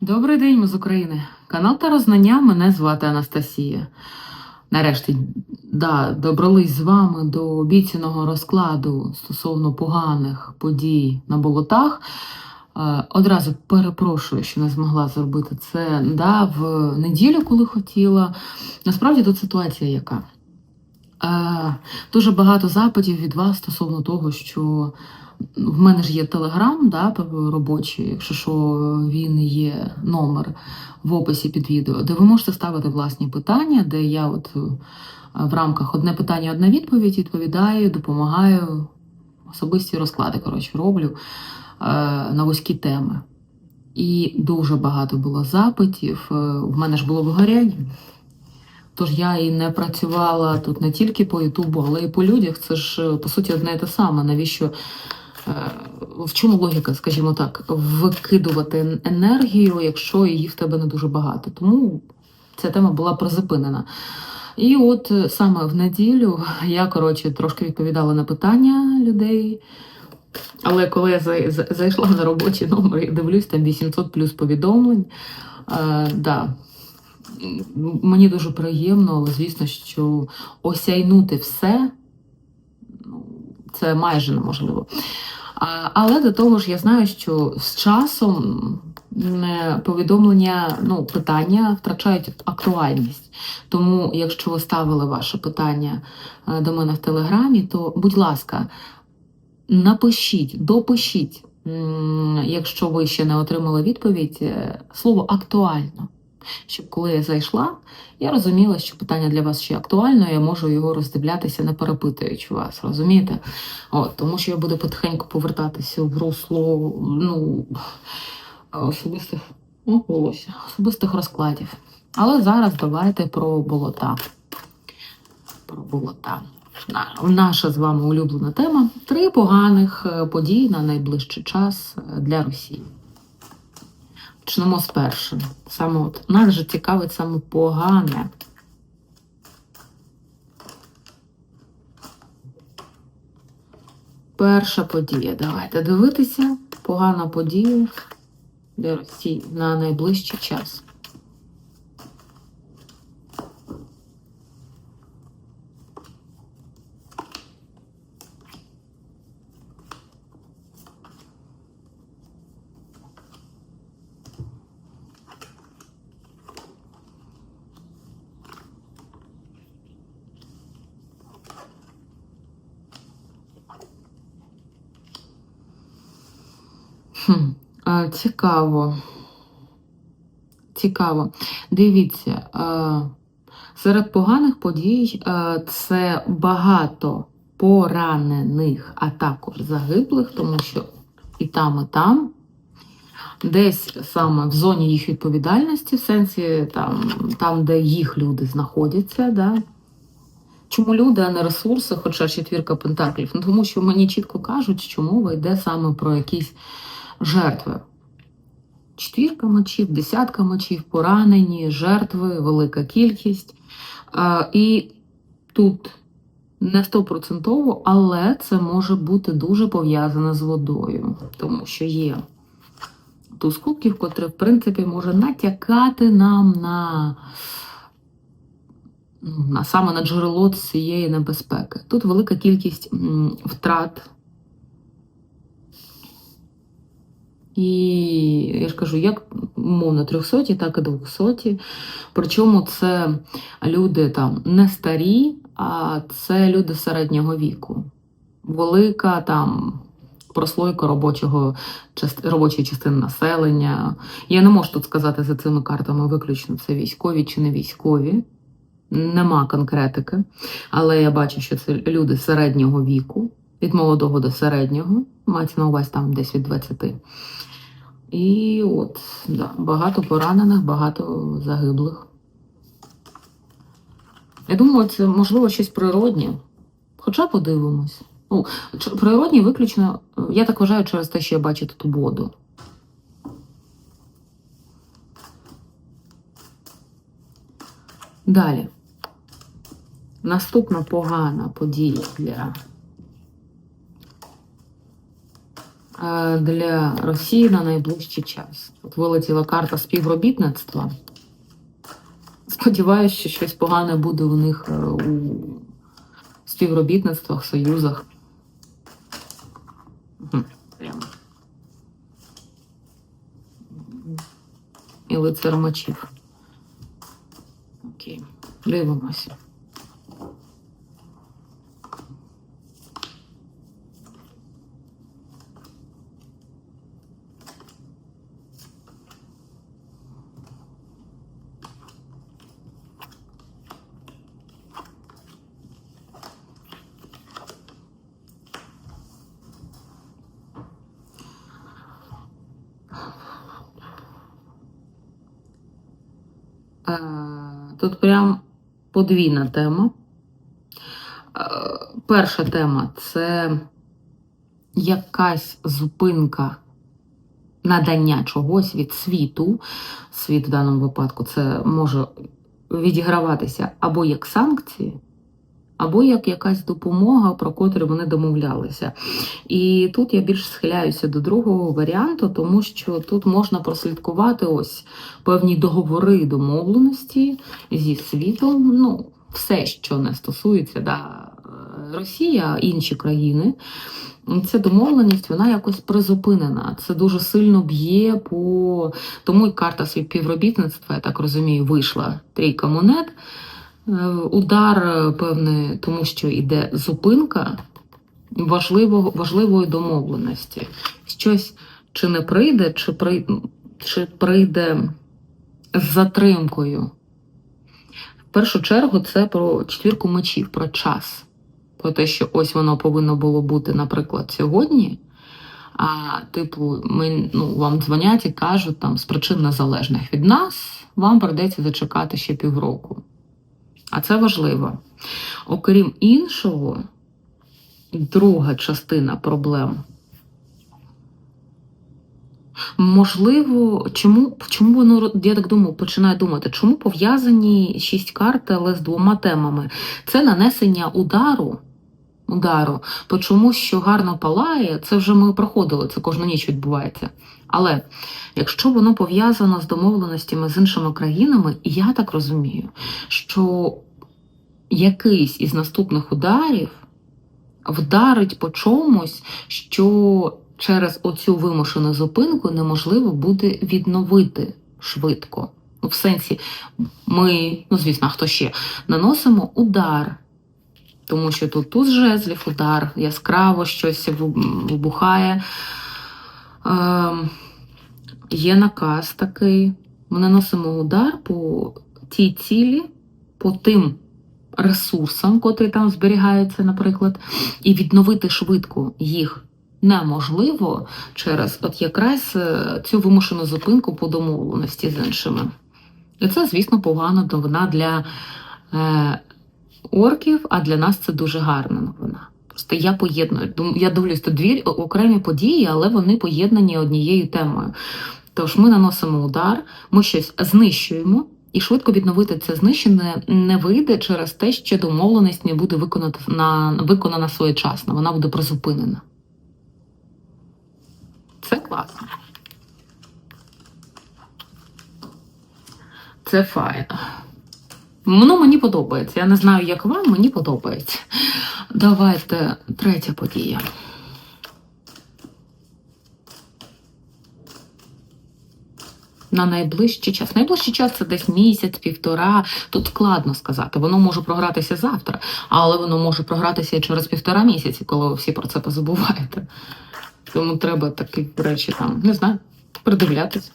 Добрий день, ми з України. Канал та Рознання. Мене звати Анастасія. Нарешті, да, добрались з вами до обіцяного розкладу стосовно поганих подій на болотах. Е, Одразу перепрошую, що не змогла зробити це да, в неділю, коли хотіла. Насправді тут ситуація яка? Е, Дуже багато запитів від вас стосовно того, що в мене ж є телеграм, да, робочий, якщо що, він є номер в описі під відео, де ви можете ставити власні питання, де я от е, в рамках одне питання, одна відповідь відповідаю, допомагаю. Особисті розклади, коротше, роблю е, на вузькі теми. І дуже багато було запитів. Е, В мене ж було вигоряння. Тож я і не працювала тут не тільки по Ютубу, але і по людях. Це ж по суті одне і те саме. Навіщо? Е, В чому логіка, скажімо так, викидувати енергію, якщо її в тебе не дуже багато? Тому ця тема була призупинена. І от саме в неділю я, коротше, трошки відповідала на питання людей. Але коли я зайшла на робочий номер і дивлюсь, там 800 плюс повідомлень. Е, да. Мені дуже приємно, але звісно, що осяйнути все це майже неможливо. Але до того ж, я знаю, що з часом повідомлення, ну, питання втрачають актуальність. Тому, якщо ви ставили ваше питання е, до мене в телеграмі, то, будь ласка, напишіть, допишіть, якщо ви ще не отримали відповідь, е, слово актуально. Щоб коли я зайшла, я розуміла, що питання для вас ще актуально, я можу його роздивлятися, не перепитуючи вас, розумієте? От, тому що я буду потихеньку повертатися в русло ну, особистих, о, волосся, особистих розкладів. Але зараз давайте про болота. Про болота. Наша з вами улюблена тема. Три поганих е, події на найближчий час е, для Росії. Почнемо з першого. Саме от нас же цікавить саме погане. Перша подія. Давайте дивитися. Погана подія для Росії на найближчий час. Хм, а, цікаво. Цікаво. Дивіться, серед поганих подій це багато поранених, а також загиблих, тому що і там, і там. Десь саме в зоні їх відповідальності, в сенсі там, там де їх люди знаходяться. Да? Чому люди, а не ресурси, хоча четвірка пентаклів? Ну, тому що мені чітко кажуть, що мова йде саме про якісь жертви. Четвірка мечів, десятка мечів, поранені, жертви, велика кількість. І тут не стопроцентово, але це може бути дуже пов'язане з водою, тому що є туз кубків, котре, в принципі, може натякати нам на, ну, на саме на джерело цієї небезпеки. Тут велика кількість втрат. І я ж кажу, як умовно 300, так і 200. Причому це люди там не старі, а це люди середнього віку. Велика там прослойка робочого, робочої частини населення. Я не можу тут сказати за цими картами виключно це військові чи не військові. Нема конкретики. Але я бачу, що це люди середнього віку, від молодого до середнього, мається на увазі там десь від 20. І от, да, багато поранених, багато загиблих. Я думаю, це можливо щось природнє. Хоча подивимось. Ну, природні виключно, я так вважаю, через те, що я бачу тут воду. Далі. Наступна погана подія для е, для Росії на найближчий час. От вилетіла карта співробітництва. Сподіваюсь, що щось погане буде у них е, у співробітництвах, союзах. І лицар мечів. Окей, дивимося. Тут прям подвійна тема. Е, Перша тема це якась зупинка надання чогось від світу. Світ в даному випадку це може відіграватися або як санкції, або як якась допомога, про котру вони домовлялися. І тут я більш схиляюся до другого варіанту, тому що тут можна прослідкувати ось певні договори, домовленості зі світом. Ну, все, що не стосується да, Росія, інші країни. Ця домовленість вона якось призупинена. Це дуже сильно б'є по тому і карта співробітництва, я так розумію, вийшла трійка монет. Е, Удар е, певний, тому що йде зупинка важливого, важливої домовленості. Щось чи не прийде, чи прийде, чи прийде з затримкою. В першу чергу це про четвірку мечів, про час. Про те, що ось воно повинно було бути, наприклад, сьогодні. А, типу, ми, ну, вам дзвонять і кажуть, там, з причин незалежних від нас, вам прийдеться зачекати ще півроку. А це важливо. Окрім іншого, друга частина проблем. Можливо, чому, чому воно, я так думаю, починаю думати, чому пов'язані шість карт, але з двома темами? Це нанесення удару. Удару, по чому що гарно палає, це вже ми проходили, це кожну ніч відбувається. Але якщо воно пов'язано з домовленостями з іншими країнами, я так розумію, що якийсь із наступних ударів вдарить по чомусь, що через оцю вимушену зупинку неможливо буде відновити швидко. Ну, В сенсі, ми, ну звісно, хто ще, наносимо удар. Тому що тут туз жезлів, удар, яскраво щось виб- вибухає. Ем, є наказ такий. Ми наносимо удар по тій цілі, по тим ресурсам, котрі там зберігаються, наприклад, і відновити швидко їх неможливо через от якраз е, цю вимушену зупинку по домовленості з іншими. І це, звісно, погана новина для е, орків, а для нас це дуже гарна новина. Я поєдную. Я дивлюсь, тут дві окремі події, але вони поєднані однією темою. Тож ми наносимо удар, ми щось знищуємо, і швидко відновити це знищене не вийде через те, що домовленість не буде виконана, на, виконана своєчасно, вона буде призупинена. Це класно. Це файно. Ну, мені подобається. Я не знаю, як вам, мені подобається. Давайте третя подія. На найближчий час. Найближчий час це десь місяць, півтора. Тут складно сказати. Воно може програтися завтра, але воно може програтися і через півтора місяці, коли ви всі про це позабуваєте. Тому треба такі речі там, не знаю, придивлятися.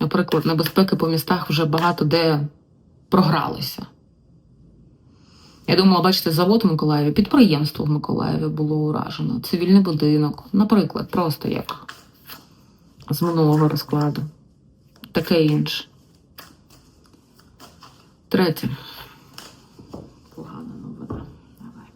Наприклад, небезпеки по містах вже багато де програлися. Я думала, бачите, завод в Миколаєві, підприємство в Миколаєві було уражено, цивільний будинок, наприклад, просто як з минулого розкладу. Таке інше. Третє. Погана новина. Давай.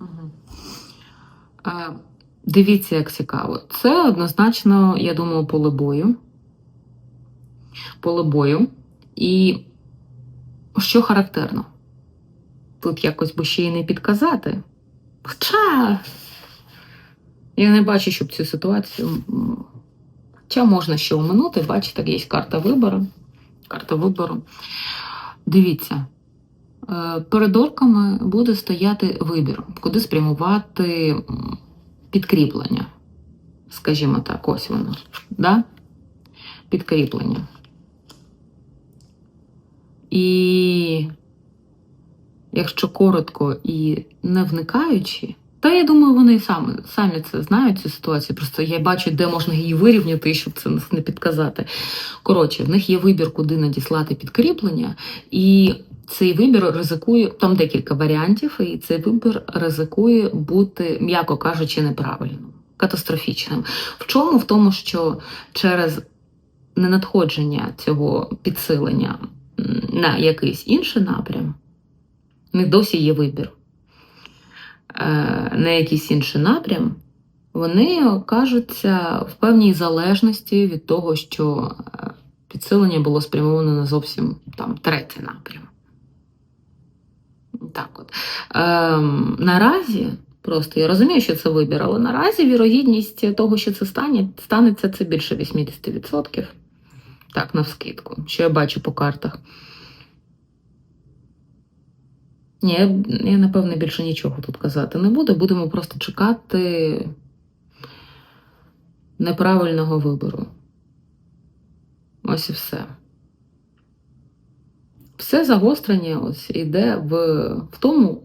Мгм. Е, Дивіться, як цікаво. Це однозначно, я думаю, поле бою. Поле бою. І що характерно? Тут якось би ще й не підказати. Хоча я не бачу, щоб цю ситуацію. Хоча можна ще оминути, бачите, є карта вибору. Карта вибору. Дивіться, е, перед орками буде стояти вибір, куди спрямувати підкріплення. Скажімо так, ось воно. Да? Підкріплення. І якщо коротко і не вникаючи, та я думаю, вони самі, самі це знають цю ситуацію. Просто я бачу, де можна її вирівняти, щоб це не підказати. Коротше, в них є вибір, куди надіслати підкріплення, і цей вибір ризикує, там декілька варіантів, і цей вибір ризикує бути, м'яко кажучи, неправильним, катастрофічним. В чому? В тому, що через ненадходження цього підсилення на якийсь інший напрям, них досі є вибір е, на якийсь інший напрям, вони окажуться в певній залежності від того, що е, підсилення було спрямовано на зовсім там третій напрям. Так от. Ем, наразі, просто я розумію, що це вибір, але наразі вірогідність того, що це стане, станеться, це більше 80%. Так, навскидку, що я бачу по картах. Ні, я, я напевне більше нічого тут казати не буду. Будемо просто чекати неправильного вибору. Ось і все. Все загострення ось йде в, в тому,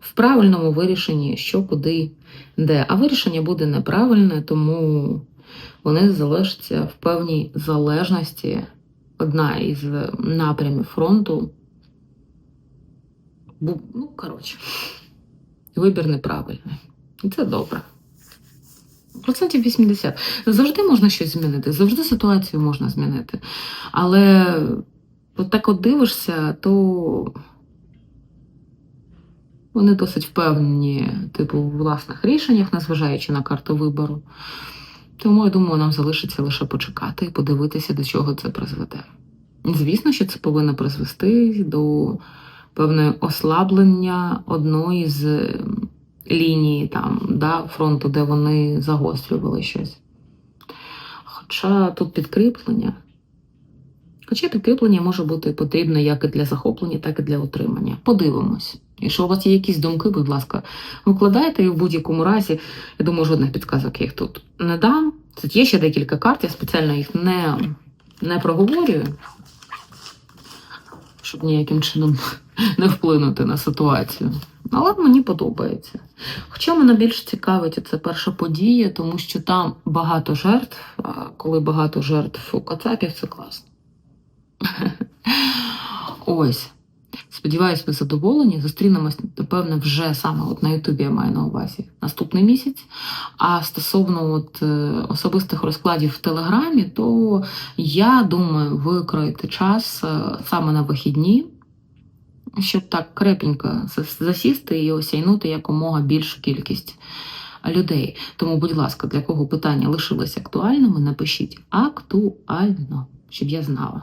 в правильному вирішенні, що куди де. А вирішення буде неправильне, тому вони залишаться в певній залежності. Одна із напрямів фронту. Ну, коротше, вибір неправильний. І це добре. Процентів 80. Завжди можна щось змінити, завжди ситуацію можна змінити. Але от так от дивишся, то вони досить впевнені, типу, в власних рішеннях, незважаючи на карту вибору. Тому я думаю, нам залишиться лише почекати і подивитися, до чого це призведе. Звісно, що це повинно призвести до певне ослаблення одної з ем, ліній там, да, фронту, де вони загострювали щось. Хоча тут підкріплення. Хоча підкріплення може бути потрібне як і для захоплення, так і для утримання. Подивимось. Якщо у вас є якісь думки, будь ласка, викладайте і в будь-якому разі, я думаю, жодних підказок я їх тут не дам. Тут є ще декілька карт, я спеціально їх не, не проговорюю, щоб ніяким чином не вплинути на ситуацію. Але мені подобається. Хоча мене більш цікавить це перша подія, тому що там багато жертв, а коли багато жертв у Кацапів, це класно. Ось. Сподіваюсь, ви задоволені. Зустрінемось, напевне, вже саме от на Ютубі я маю на увазі наступний місяць. А стосовно от, е, особистих розкладів в Телеграмі, то я думаю викроїти час е, саме на вихідні, щоб так крепенько засісти і осяйнути якомога більшу кількість людей. Тому, будь ласка, для кого питання лишилось актуальними, напишіть актуально, щоб я знала.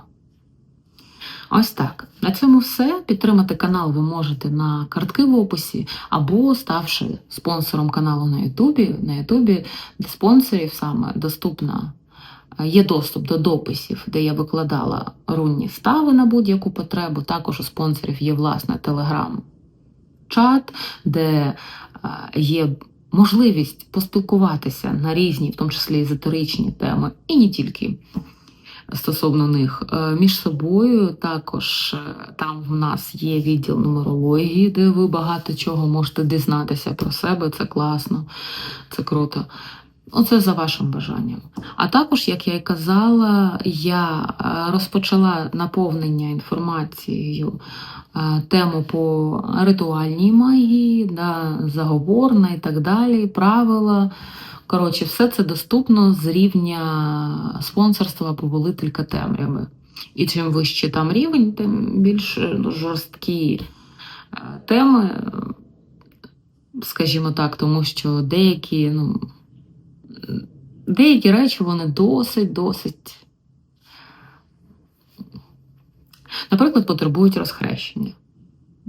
Ось так. На цьому все. Підтримати канал ви можете на картки в описі або ставши спонсором каналу на Ютубі. На Ютубі спонсорів саме доступна. е, Є доступ до дописів, де я викладала рунні стави на будь-яку потребу. Також у спонсорів є власне телеграм-чат, де е, є можливість поспілкуватися на різні, в тому числі езотеричні теми, і не тільки стосовно них Е, між собою. Також е, там в нас є відділ нумерології, де ви багато чого можете дізнатися про себе. Це класно, це круто. Оце за вашим бажанням. А також, як я і казала, я е, розпочала наповнення інформацією тему по ритуальній магії, да, заговорна і так далі, правила. Коротше, все це доступно з рівня спонсорства або волителька темряви. І чим вище там рівень, тим більш ну, жорсткі е, теми. скажімо так, тому що деякі, ну, деякі речі вони досить, досить, наприклад, потребують розхрещення.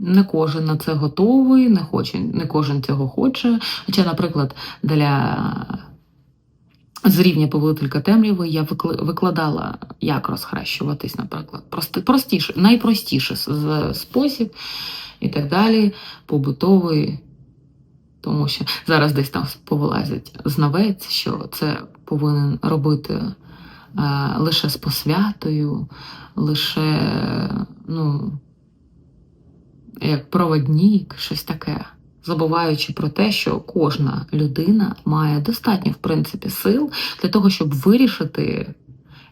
Не кожен на це готовий, не, хоче, не кожен цього хоче. Хоча, наприклад, для з рівня повелителька темряви я викладала, як розхрещуватись, наприклад. Прости, простіше, найпростіший з- спосіб і так далі, побутовий. Тому що зараз десь там повилазить знавець, що це повинен робити е, лише з посвятою, лише, ну, як проводник, щось таке. Забуваючи про те, що кожна людина має достатньо, в принципі, сил для того, щоб вирішити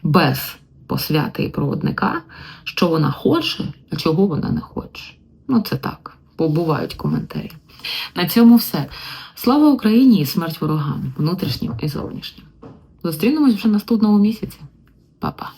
без посвяти і проводника, що вона хоче, а чого вона не хоче. Ну, це так, побувають коментарі. На цьому все. Слава Україні і смерть ворогам, внутрішнім і зовнішнім. Зустрінемось вже наступного місяці. Па-па.